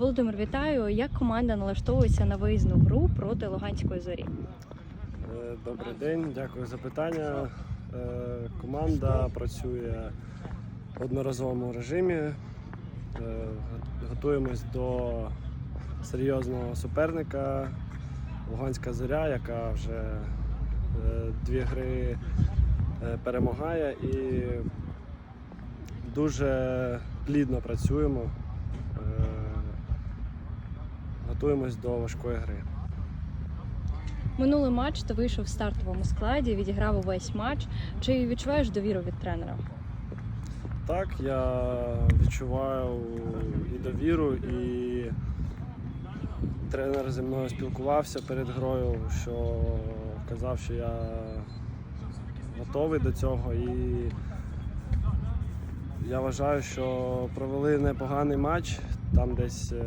Володимир, вітаю. Як команда налаштовується на виїзну гру проти Луганської зорі? Е, Добрий день, дякую за питання. Е, Команда працює в одноразовому режимі. Е, Готуємось до серйозного суперника Луганська зоря, яка вже дві гри перемагає і дуже плідно працюємо. Готуємось до важкої гри. Минулий матч ти вийшов в стартовому складі, відіграв увесь матч. Чи відчуваєш довіру від тренера? Так, я відчуваю і довіру, і тренер зі мною спілкувався перед грою, що казав, що я готовий до цього. І я вважаю, що провели непоганий матч. Там десь е,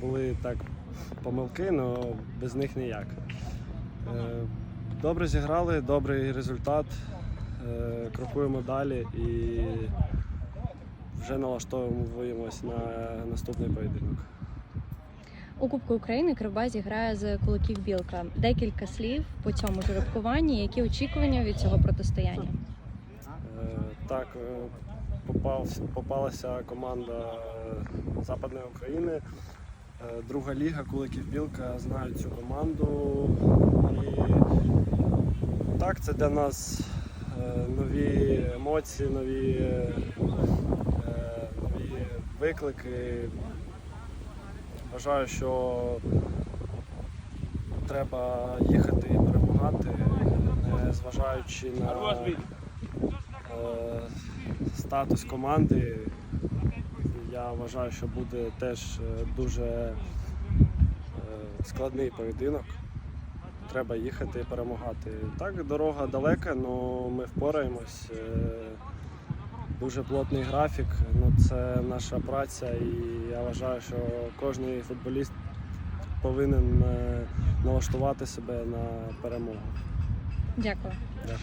були так помилки, але без них ніяк. Е, Добре зіграли, добрий результат. Е, Крокуємо далі і вже налаштовуємось на наступний поєдинок. У Кубку України Кривбас грає з куликів Білка. Декілька слів по цьому жеребкуванні. Які очікування від цього протистояння? Е, Так, попалася команда Западної України. Е, Друга ліга Куликів Білка знають цю команду. І так, це для нас е, нові емоції, нові, е, нові виклики. Вважаю, що треба їхати і перемагати, не зважаючи на статус команди. Я вважаю, що буде теж е, дуже е, складний поєдинок. Треба їхати і перемагати. Так, дорога далека, але ми впораємось. Е, Дуже плотний графік, ну це наша праця, і я вважаю, що кожен футболіст повинен налаштувати себе на перемогу. Дякую. Дякую.